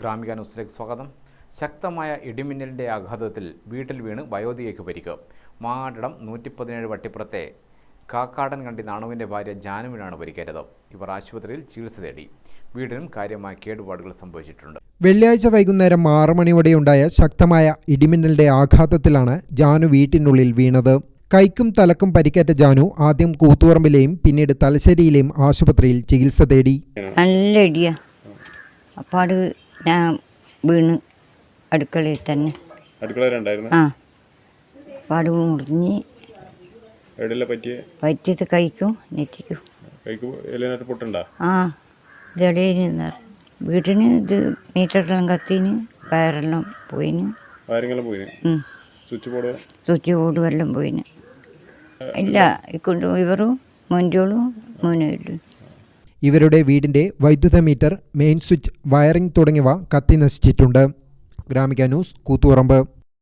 ഗ്രാമിക ന്യൂസിലേക്ക് സ്വാഗതം. ശക്തമായ ഇടിമിന്നലിന്റെ ആഘാതത്തിൽ വീട്ടിൽ വീണ് വയോധികയ്ക്ക് പരിക്ക്. മാടടം നൂറ്റി പതിനേഴ് വട്ടിപ്പുറത്തെ കാക്കാടൻ കണ്ടി നാണുവിന്റെ ഭാര്യ ജാനുവിനാണ് പരിക്കേറ്റത്. ഇവർ ആശുപത്രിയിൽ ചികിത്സ തേടി. വീടിനും കാര്യമായ കേടുപാടുകൾ സംഭവിച്ചിട്ടുണ്ട്. വെള്ളിയാഴ്ച വൈകുന്നേരം ആറു മണിയോടെയുണ്ടായ ശക്തമായ ഇടിമിന്നലിന്റെ ആഘാതത്തിലാണ് ജാനു വീട്ടിനുള്ളിൽ വീണത്. കൈക്കും തലക്കും പരിക്കേറ്റ ജാനു ആദ്യം കൂത്തുപറമ്പിലെയും പിന്നീട് തലശ്ശേരിയിലെയും ആശുപത്രിയിൽ ചികിത്സ തേടി. നല്ല ഇടിയാ. അപ്പാട് ഞാൻ വീണ് അടുക്കളയിൽ തന്നെ. അടുക്കളയിലുണ്ടായിരുന്നു ആ. പാട് മുറിഞ്ഞ് പറ്റിയത് കഴിക്കും നെറ്റിക്കും. ആ ഇതടയിൽ വീട്ടിന് ഇത് മീറ്ററെല്ലാം കത്തിന് വയറെല്ലാം പോയിന്. സ്വിച്ച് ബോർഡ് എല്ലാം പോയിന്. ഇല്ല ഇക്കൊണ്ട് ഇവറും മോന്റെ മോനും ഇവരുടെ വീടിന്റെ വൈദ്യുത മീറ്റർ മെയിൻ സ്വിച്ച് വയറിംഗ് തുടങ്ങിയവ കത്തി നശിച്ചിട്ടുണ്ട്. ഗ്രാമിക ന്യൂസ് കൂത്തുപറമ്പ്.